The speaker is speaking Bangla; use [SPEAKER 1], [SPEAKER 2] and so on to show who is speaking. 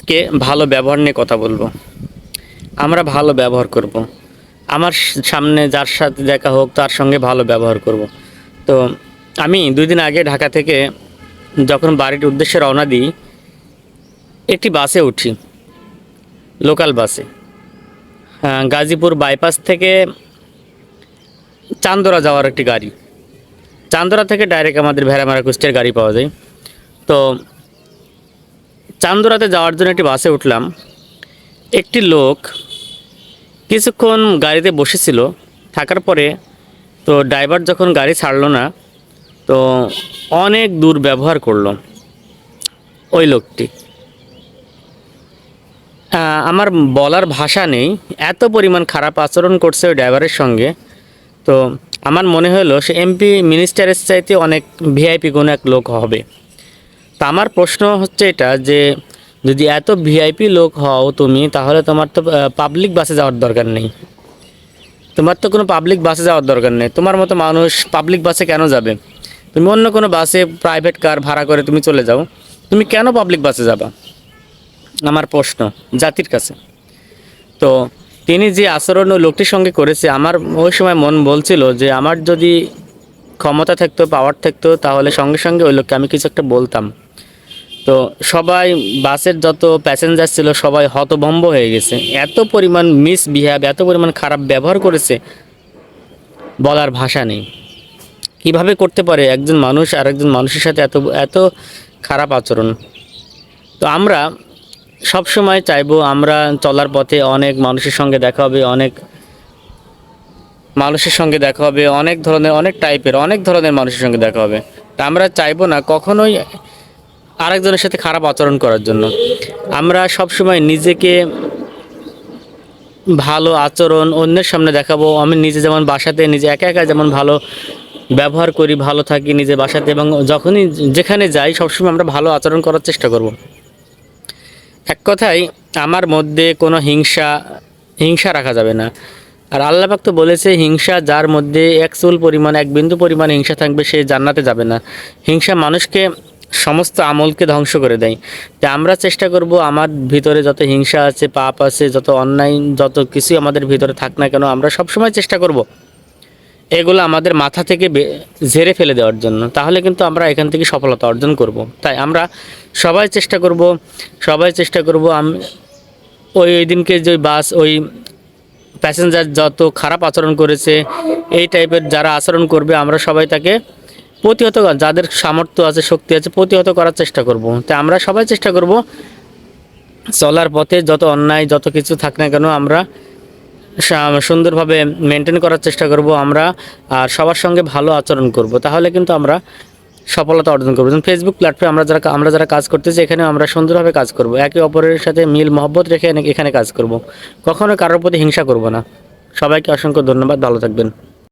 [SPEAKER 1] আজকে ভালো ব্যবহার নিয়ে কথা বলব আমরা ভালো ব্যবহার করব। আমার সামনে যার সাথে দেখা হোক তার সঙ্গে ভালো ব্যবহার করব। তো আমি দুই দিন আগে ঢাকা থেকে যখন বাড়ির উদ্দেশ্যে রওনা দিই একটি বাসে উঠি লোকাল বাসে আহ, গাজীপুর বাইপাস থেকে চান্দরা যাওয়ার একটি গাড়ি চান্দরা থেকে ডাইরেক্ট আমাদের ভেড়ামারা কুষ্টের গাড়ি পাওয়া যায় তো চান্দরাতে যাওয়ার জন্য একটি বাসে উঠলাম। একটি লোক কিছুক্ষণ গাড়িতে বসেছিল। থাকার পরে তো ড্রাইভার যখন গাড়ি ছাড়লো না, তো অনেক দূর ব্যবহার করল ওই লোকটি। আমার বলার ভাষা নেই। এত পরিমাণ খারাপ আচরণ করছে ওই ড্রাইভারের সঙ্গে। তো আমার মনে হলো সে এমপি মিনিস্টারের চাইতে অনেক ভিআইপি কোনো এক লোক হবে। তা আমার প্রশ্ন হচ্ছে এটা যে যদি এত ভিআইপি লোক হও তুমি, তাহলে তোমার তো পাবলিক বাসে যাওয়ার দরকার নেই। তোমার তো কোনো পাবলিক বাসে যাওয়ার দরকার নেই। তোমার মতো মানুষ পাবলিক বাসে কেন যাবে? তুমি অন্য কোনো বাসে প্রাইভেট কার ভাড়া করে তুমি চলে যাও। তুমি কেন পাবলিক বাসে যাবা? আমার প্রশ্ন জাতির কাছে। তো তিনি যে আচরণ ওই লোকটির সঙ্গে করেছে, আমার ওই সময় মন বলছিল যে আমার যদি ক্ষমতা থাকতো পাওয়ার থাকতো, তাহলে সঙ্গে সঙ্গে ওই লোককে আমি কিছু একটা বলতাম। তো সবাই বাসের যত প্যাসেঞ্জার ছিল সবাই হতভম্ব হয়ে গেছে। এত পরিমাণ মিস বিহেভ এত পরিমাণ খারাপ ব্যবহার করেছে, বলার ভাষা নেই। কীভাবে করতে পারে একজন মানুষ আর একজন মানুষের সাথে এত এত খারাপ আচরণ? তো আমরা সব সময় চাইব আমরা চলার পথে অনেক মানুষের সঙ্গে দেখা হবে, অনেক মানুষের সঙ্গে দেখা হবে, অনেক ধরনের, অনেক টাইপের অনেক ধরনের মানুষের সঙ্গে দেখা হবে। তা আমরা চাইব না কখনোই আরেকজনের সাথে খারাপ আচরণ করার জন্য। আমরা সব সময় নিজেকে ভালো আচরণ অন্যের সামনে দেখাবো। আমি নিজে যেমন বাসাতে নিজে একা একা যেমন ভালো ব্যবহার করি, ভালো থাকি নিজে বাসাতে এবং যখনই যেখানে যাই সবসময় আমরা ভালো আচরণ করার চেষ্টা করব। এক কথায়, আমার মধ্যে কোনো হিংসা হিংসা রাখা যাবে না। আর আল্লাহ পাক তো বলেছে, হিংসা যার মধ্যে এক চুল পরিমাণ, এক বিন্দু পরিমাণ হিংসা থাকবে, সে জান্নাতে যাবে না। হিংসা মানুষকে সমস্ত আমলকে ধ্বংস করে দেয়। তা আমরা চেষ্টা করব আমার ভিতরে যত হিংসা আছে, পাপ আছে, যত অন্যায়, যত কিছু আমাদের ভিতরে থাক না কেন, আমরা সবসময় চেষ্টা করব। এগুলো আমাদের মাথা থেকে ঝেড়ে ফেলে দেওয়ার জন্য। তাহলে কিন্তু আমরা এখান থেকে সফলতা অর্জন করব। তাই আমরা সবাই চেষ্টা করব, সবাই চেষ্টা করব আমি ওই ওই দিনকে যে বাস, ওই প্যাসেঞ্জার যত খারাপ আচরণ করেছে, এই টাইপের যারা আচরণ করবে, আমরা সবাই তাকে প্রতিহত যাদের সামর্থ্য আছে, শক্তি আছে, প্রতিহত করার চেষ্টা করব। তাই আমরা সবাই চেষ্টা করব চলার পথে যত অন্যায় যত কিছু থাক না কেন আমরা সুন্দরভাবে মেনটেন করার চেষ্টা করব আমরা আর সবার সঙ্গে ভালো আচরণ করব। তাহলে কিন্তু আমরা সফলতা অর্জন করব। যেমন ফেসবুক প্ল্যাটফর্মে আমরা যারা আমরা যারা কাজ করতেছি এখানে আমরা সুন্দরভাবে কাজ করব। একে অপরের সাথে মিল, মহব্বত রেখে এখানে কাজ করব। কখনো কারোর প্রতি হিংসা করব না। সবাইকে অসংখ্য ধন্যবাদ। ভালো থাকবেন।